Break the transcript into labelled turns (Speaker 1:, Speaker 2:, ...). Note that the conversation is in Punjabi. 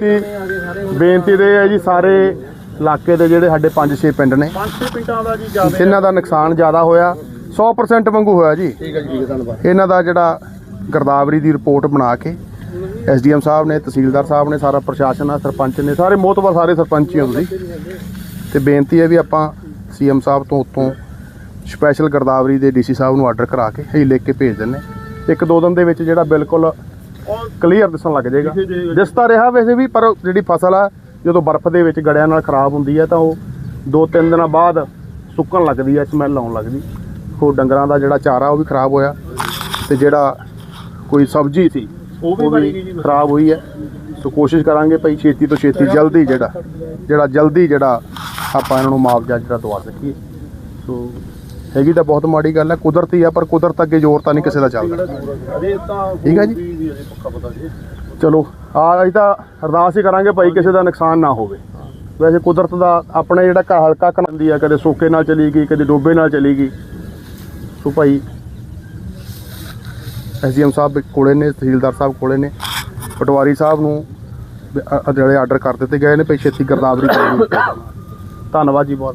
Speaker 1: ਬੇਨਤੀ ਬੇਨਤੀ ਦੇ ਹੈ ਜੀ ਸਾਰੇ ਇਲਾਕੇ ਦੇ ਜਿਹੜੇ ਸਾਡੇ 5-6 ਪਿੰਡ ਨੇ।
Speaker 2: ਪੰਜ ਛੇ ਪਿੰਡਾਂ ਦਾ ਜੀ ਜ਼ਿਆਦਾ
Speaker 1: ਜਿਨ੍ਹਾਂ ਦਾ ਨੁਕਸਾਨ ਜ਼ਿਆਦਾ ਹੋਇਆ 100% ਵਾਂਗੂ ਹੋਇਆ ਜੀ।
Speaker 2: ਠੀਕ ਹੈ ਜੀ ਧੰਨਵਾਦ।
Speaker 1: ਇਹਨਾਂ ਦਾ ਜਿਹੜਾ ਗਰਦਾਵਰੀ ਦੀ ਰਿਪੋਰਟ ਬਣਾ ਕੇ ਐਸਡੀਐਮ ਸਾਹਿਬ ਨੇ ਤਹਿਸੀਲਦਾਰ ਸਾਹਿਬ ਨੇ ਸਾਰਾ ਪ੍ਰਸ਼ਾਸਨ ਆ ਸਰਪੰਚ ਨੇ ਸਾਰੇ ਮੋਤਬਰ ਸਾਰੇ ਸਰਪੰਚ ਹੀ ਹੋ ਤੁਸੀਂ। ਤੇ ਬੇਨਤੀ ਹੈ ਵੀ ਆਪਾਂ ਸੀਐਮ ਸਾਹਿਬ ਤੋਂ ਉੱਤੋਂ ਸਪੈਸ਼ਲ ਗਰਦਾਵਰੀ ਦੇ ਡੀਸੀ ਸਾਹਿਬ ਨੂੰ ਆਰਡਰ ਕਰਾ ਕੇ ਅਸੀਂ ਲਿਖ ਕੇ ਭੇਜ ਦਿੰਨੇ ਇੱਕ ਦੋ ਦਿਨ ਦੇ ਵਿੱਚ ਜਿਹੜਾ ਬਿਲਕੁਲ ਕਲੀਅਰ ਦਿਸਣ ਲੱਗ ਜਾਏਗਾ। ਦਿਸਦਾ ਰਿਹਾ ਵੈਸੇ ਵੀ ਪਰ ਜਿਹੜੀ ਫਸਲ ਆ ਜਦੋਂ ਬਰਫ਼ ਦੇ ਵਿੱਚ ਗੜਿਆਂ ਨਾਲ ਖਰਾਬ ਹੁੰਦੀ ਹੈ ਤਾਂ ਉਹ ਦੋ ਤਿੰਨ ਦਿਨਾਂ ਬਾਅਦ ਸੁੱਕਣ ਲੱਗਦੀ ਹੈ ਸਮੈਲ ਆਉਣ ਲੱਗਦੀ। ਉਹ ਡੰਗਰਾਂ ਦਾ ਜਿਹੜਾ ਚਾਰਾ ਉਹ ਵੀ ਖਰਾਬ ਹੋਇਆ। ਤੇ ਜਿਹੜਾ ਕੋਈ ਸਬਜ਼ੀ ਸੀ
Speaker 2: ਉਹ ਵੀ ਗਈ ਜੀ
Speaker 1: ਖਰਾਬ ਹੋਈ ਹੈ ਸੋ ਕੋਸ਼ਿਸ਼ ਕਰਾਂਗੇ ਭਾਈ ਛੇਤੀ ਤੋਂ ਛੇਤੀ ਜਲਦੀ ਜਿਹੜਾ ਜਿਹੜਾ ਜਲਦੀ ਜਿਹੜਾ ਆਪਾਂ ਇਹਨਾਂ ਨੂੰ ਮੁਆਵਜ਼ਾ ਜਿਹੜਾ ਦਵਾ ਸਕੀਏ। ਸੋ ਹੈਗੀ ਤਾਂ ਬਹੁਤ ਮਾੜੀ ਗੱਲ ਹੈ ਕੁਦਰਤੀ ਆ ਪਰ ਕੁਦਰਤ ਅੱਗੇ ਜ਼ੋਰ ਤਾਂ ਨਹੀਂ ਕਿਸੇ ਦਾ ਚੱਲਦਾ। ਠੀਕ ਹੈ ਜੀ। ਚਲੋ ਆ ਅਸੀਂ ਤਾਂ ਅਰਦਾਸ ਹੀ ਕਰਾਂਗੇ ਭਾਈ ਕਿਸੇ ਦਾ ਨੁਕਸਾਨ ਨਾ ਹੋਵੇ। ਵੈਸੇ ਕੁਦਰਤ ਦਾ ਆਪਣੇ ਜਿਹੜਾ ਘਰ ਹਲਕਾ ਕਨੰਦੀ ਆ ਕਦੇ ਸੋਕੇ ਨਾਲ ਚਲੀ ਗਈ ਕਦੇ ਡੋਬੇ ਨਾਲ ਚਲੀ ਗਈ। ਸੋ ਭਾਈ ਐਸਡੀਐਮ ਸਾਹਿਬ ਕੋਲੇ ਨੇ ਤਹਿਸੀਲਦਾਰ ਸਾਹਿਬ ਕੋਲੇ ਨੇ। ਪਟਵਾਰੀ ਸਾਹਿਬ ਨੂੰ ਜਿਹੜੇ ਆਰਡਰ ਕਰ ਦਿੱਤੇ ਗਏ ਨੇ ਭਾਈ ਛੇਤੀ ਗਰਦਾਵਰੀ ਕਰਨੀ ਧੰਨਵਾਦ ਜੀ ਬਹੁਤ।